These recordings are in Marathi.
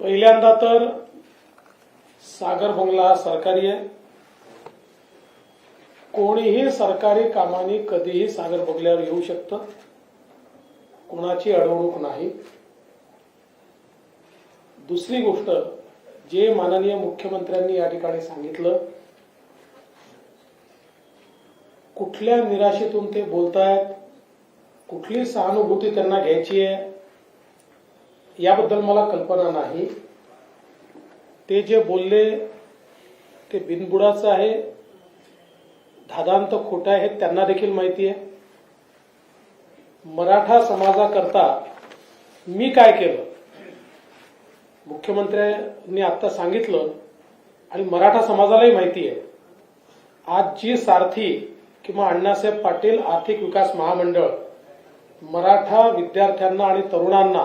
पहिल्यांदा तर सागर बंगला हा सरकारी आहे. कोणीही सरकारी कामाने कधीही सागर बंगल्यावर येऊ शकतं. कोणाची अडवणूक नाही. दुसरी गोष्ट जे माननीय मुख्यमंत्र्यांनी या ठिकाणी सांगितलं कुठल्या निराशेतून ते बोलतायत कुठली सहानुभूती त्यांना घ्यायची आहे याबद्दल मला कल्पना नाही. ते जे बोलले ते बिनबुडाचं आहे. धादांत खोटं आहे हे त्यांना देखील माहिती आहे. मराठा समाजाकरता मी काय केलं? मुख्यमंत्र्यांनी आता सांगितलं आणि मराठा समाजालाही माहिती आहे. आज जी सारथी किंवा अण्णासाहेब पाटील आर्थिक विकास महामंडळ मराठा विद्यार्थ्यांना आणि तरुणांना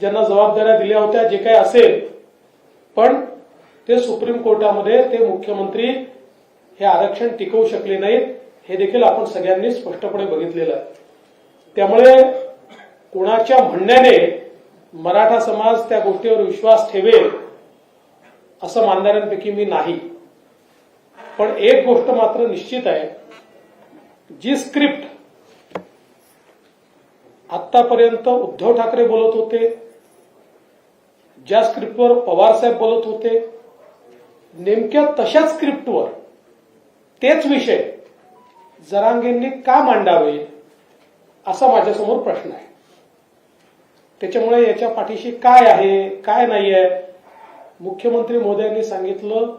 ज्यांना जबाबदाऱ्या दिल्या होत्या जे काही असेल. पण ते सुप्रीम कोर्टामध्ये ते मुख्यमंत्री हे आरक्षण टिकवू शकले नाहीत हे देखील आपण सगळ्यांनी स्पष्टपणे बघितलेलं आहे. त्यामुळे कोणाच्या म्हणण्याने मराठा समाज त्या गोष्टीवर विश्वास ठेवेल असं मानणाऱ्यांपैकी मी नाही. पण एक गोष्ट मात्र निश्चित आहे जी स्क्रिप्ट आतापर्यंत उद्धव ठाकरे बोलत होते ज्या स्क्रिप्टवर पवारसाहेब बोलत होते नेमक्या तशाच स्क्रिप्टवर तेच विषय जरांगेंनी का मांडावे असा माझ्यासमोर प्रश्न आहे. त्याच्यामुळे याच्या पाठीशी काय आहे काय नाही आहे मुख्यमंत्री मोदयांनी सांगितलं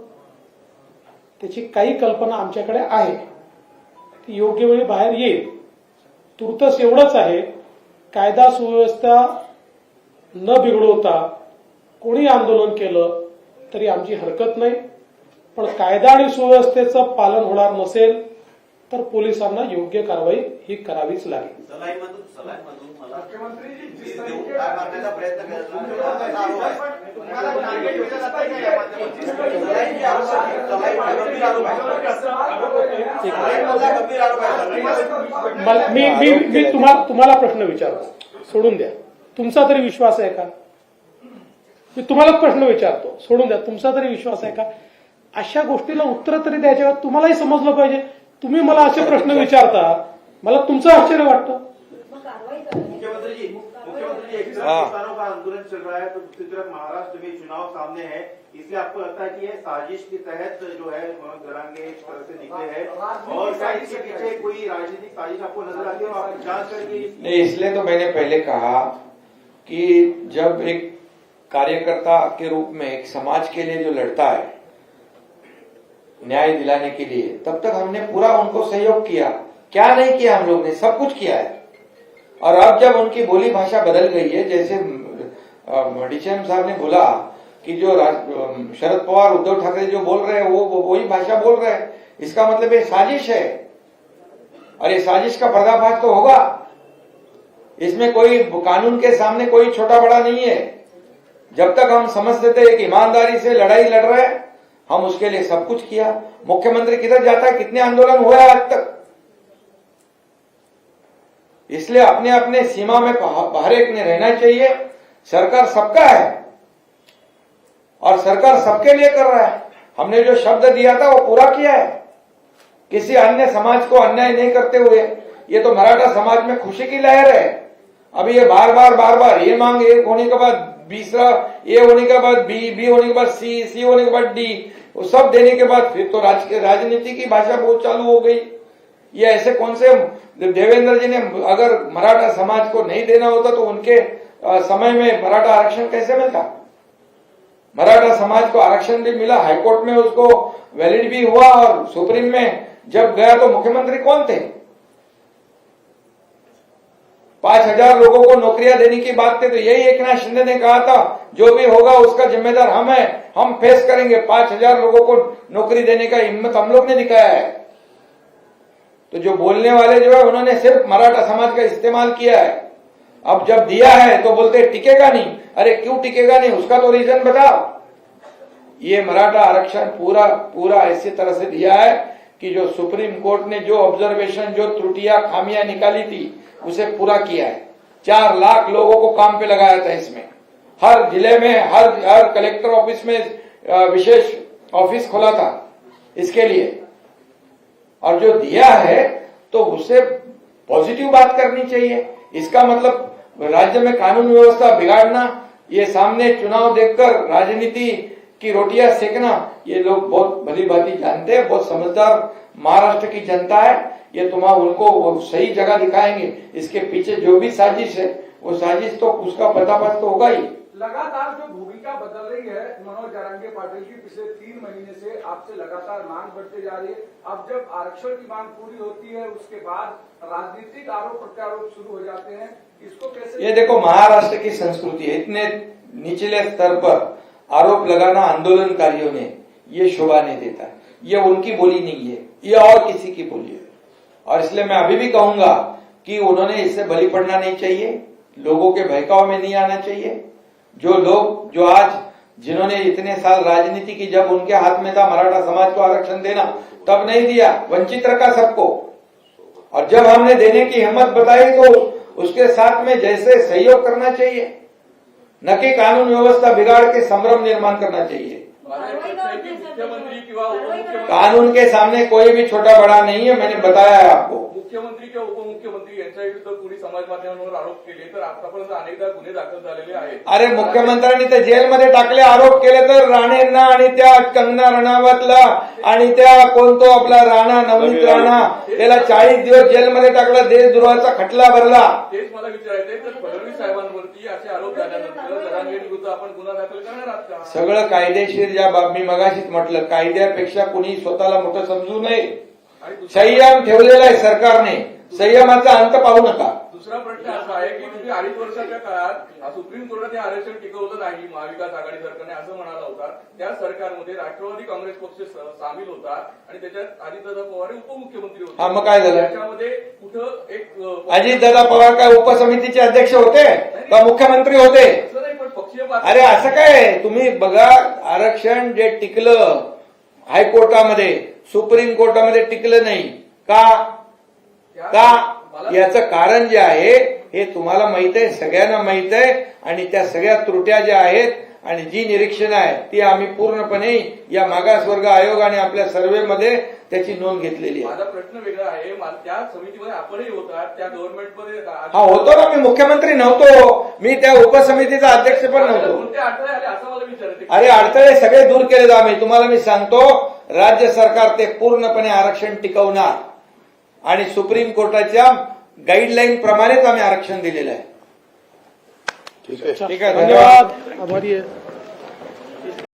त्याची काही कल्पना आमच्याकडे आहे. ती योग्य वेळी बाहेर येईल. तुर्तस एवढंच आहे कायदा सुव्यवस्था न बिघडवता कोणी आंदोलन केलं तरी आमची हरकत नाही. पण कायदा आणि सुव्यवस्थेचं पालन होणार नसेल तर पोलिसांना योग्य कारवाई ही करावीच लागेल. मी मी मी तुम्हाला तुम्हाला प्रश्न विचारतो. सोडून द्या. तुमचा तरी विश्वास आहे का? मी तुम्हाला प्रश्न विचारतो. सोडून द्या. तुमचा तरी विश्वास आहे का? अशा गोष्टीला उत्तर तरी द्यायच्या तुम्हालाही समजलं पाहिजे. तुम्ही मला असे प्रश्न विचारता मला तुमचं आश्चर्य वाटतं. मुख्यमंत्री जी मुख्यमंत्री जी एक तरफ किसानों का आंदोलन चल रहा है तो दूसरी तरफ महाराष्ट्र में चुनाव सामने है। इसलिए आपको लगता है कि ये साजिश के तहत जो है मनोज गरांगे इस तरह से निकले हैं। और क्या इसके पीछे कोई राजनीतिक साजिश आपको नजर आती है और आप जांच करेंगे। नहीं इसलिए तो मैंने पहले कहा कि जब एक कार्यकर्ता के रूप में एक समाज के लिए जो लड़ता है, न्याय दिलाने के लिए, तब तक हमने पूरा उनको सहयोग किया। क्या नहीं किया हम लोग ने? सब कुछ किया है। और अब जब उनकी बोली भाषा बदल गई है, जैसे डीसीएम साहब ने बोला कि जो शरद पवार, उद्धव ठाकरे जो बोल रहे हैं, वो वही भाषा बोल रहे हैं। इसका मतलब ये साजिश है। और ये साजिश का पर्दाफाश तो होगा। इसमें कोई कानून के सामने कोई छोटा बड़ा नहीं है। जब तक हम समझते थे एक ईमानदारी से लड़ाई लड़ रहे हैं हम उसके लिए सब कुछ किया। मुख्यमंत्री किधर जाता है कितने आंदोलन हुए आज तक? इसलिए अपने अपने सीमा में पह- हर एक ने रहना चाहिए। सरकार सबका है। और सरकार सबके लिए कर रहा है। हमने जो शब्द दिया था, वो पूरा किया है। किसी अन्य समाज को अन्याय नहीं करते हुए। ये तो मराठा समाज में खुशी की लहर है। अभी ये बार बार बार बार ये मांग एक होने के बाद, बीसरा ए होने के बाद बी बी होने के बाद सी सी होने के बाद डी वो सब देने के बाद फिर तो राज, राजनीति की भाषा बहुत चालू हो गई। ये ऐसे कौन से देवेंद्र जी ने अगर मराठा समाज को नहीं देना होता तो उनके समय में मराठा आरक्षण कैसे मिलता? मराठा समाज को आरक्षण भी मिला हाईकोर्ट में उसको वैलिड भी हुआ और सुप्रीम में जब गया तो मुख्यमंत्री कौन थे? पाँच हज़ार लोगों को नौकरियाँ देने की बात थी तो यही एक नाथ शिंदे ने कहा था, जो भी होगा उसका जिम्मेदार हम है, हम फेस करेंगे। पाँच हज़ार लोगों को नौकरी देने का हिम्मत हम लोग ने दिखाया है। तो जो बोलने वाले जो है, उन्होंने सिर्फ़ मराठा समाज का इस्तेमाल किया है। अब जब दिया है तो बोलते टिकेगा नहीं। अरे, क्यों टिकेगा नहीं? उसका तो रीजन बताओ। ये मराठा आरक्षण पूरा पूरा ऐसी तरह से दिया है। कि जो सुप्रीम कोर्ट ने जो ऑब्जर्वेशन जो त्रुटियाँ, खामियाँ निकाली थी, उसे पूरा किया है। चार लाख लोगों को काम पे लगाया था इसमें। हर ज़िले में, हर हर कलेक्टर ऑफ़िस में विशेष ऑफ़िस खोला था इसके लिए। और जो दिया है तो उसे पॉजिटिव बात करनी चाहिए। इसका मतलब राज्य में कानून व्यवस्था बिगाड़ना, ये सामने चुनाव देखकर राजनीति की रोटियाँ सेकना ये लोग बहुत भली भांति जानते हैं बहुत समझदार महाराष्ट्र की जनता है। ये तुम उनको वो सही जगह दिखाएँगे। इसके पीछे जो भी साजिश है वो साजिश तो उसका पर्दाफाश तो होगा ही। लगातार जो भूमिका बदल रही है मनोज जारंगे पाटिल की पिछले तीन महीने से आपसे लगातार मांग बढ़ते जा रही है। अब जब आरक्षण की मांग पूरी होती है उसके बाद राजनीतिक आरोप प्रत्यारोप शुरू हो जाते हैं। इसको कैसे ये देखो महाराष्ट्र की संस्कृति है इतने निचले स्तर पर आरोप लगाना आंदोलनकारियों ने ये शोभा नहीं देता। ये उनकी बोली नहीं है, ये और किसी की बोली है। और इसलिए मैं अभी भी कहूँगा कि उन्होंने इससे बलि पड़ना नहीं चाहिए, लोगों के बहकाव में नहीं आना चाहिए। जो लोग, जो आज, जिन्होंने इतने साल राजनीति की, जब उनके हाथ में था मराठा समाज को आरक्षण देना, तब नहीं दिया, वंचित रखा सबको। और जब हमने देने की हिम्मत बताई तो उसके साथ में जैसे सहयोग करना चाहिए। न कि कानून व्यवस्था बिगाड़ के संभ्रम निर्माण करना चाहिए। कानून के सामने कोई भी छोटा बड़ा नहीं है मैंने बताया है आपको। मुख्यमंत्री किंवा उपमुख्यमंत्री यांच्या विरुद्ध कुणी समाज माध्यमांवर आरोप केले तर आतापर्यंत अनेकदा गुन्हे दाखल झालेले आहेत. अरे मुख्यमंत्र्यांनी ते जेलमध्ये टाकले आरोप केले तर राणेंना आणि त्या कंगना रणावतला आणि त्या कोणतो आपला राणा नवनीत राणा त्याला चाळीस दिवस जेलमध्ये टाकला देशद्रोहाचा खटला भरला. तेच मला विचारायचंय तर फडणवीस साहेबांवरती असे आरोप झाल्यानंतर जरांगे विरुद्ध आपण गुन्हा दाखल करणार आहात का? सगळं कायदेशीर ज्या बाब मी मगाशीच म्हटलं कायद्यापेक्षा कुणी स्वतःला मोठं समजू नये. संयम ठेवलेला आहे सरकारने. संयमाचा अंत पाहू नका. दुसरा प्रश्न असा आहे की तुम्ही अडीच वर्षाच्या काळात हा सुप्रीम कोर्टात हे आरक्षण टिकवलं नाही महाविकास आघाडी सरकारने असं म्हणाला होता. त्या सरकारमध्ये राष्ट्रवादी काँग्रेस पक्ष सामील होता आणि त्याच्यात अजितदादा पवार हे उपमुख्यमंत्री होते. हा, मग काय झालं? त्याच्यामध्ये कुठं एक अजितदादा पवार काय उपसमितीचे अध्यक्ष होते? का मुख्यमंत्री होते? अरे असं काय? तुम्ही बघा आरक्षण जे टिकलं हायकोर्टामध्ये सुप्रीम कोर्टामध्ये टिकलं नाही. का? का? याचं कारण जे आहे हे तुम्हाला माहीत आहे सगळ्यांना माहीत आहे आणि त्या सगळ्या त्रुट्या ज्या आहेत आणि जी निरीक्षण आहे ती आम्ही पूर्णपणे या मागासवर्ग आयोग आणि आपल्या सर्व्हेमध्ये त्याची नोंद घेतलेली आहे. माझा प्रश्न वेगळा आहे मा- त्या समितीमध्ये आपणही होता त्या गव्हर्नमेंटमध्ये हा होतो ना मी मुख्यमंत्री नव्हतो. मी त्या उपसमितीचा अध्यक्ष पण नव्हतो. कोणते अडथळे आले असं मला विचारायचं अरे अडथळे सगळे दूर केलेत आम्ही. तुम्हाला मी सांगतो राज्य सरकार ते पूर्णपणे आरक्षण टिकवणार. आणि सुप्रीम कोर्टाच्या गाईडलाईन प्रमाणेच आम्ही आरक्षण दिलेलं आहे. ठीक आहे, धन्यवाद. आभारी आहे.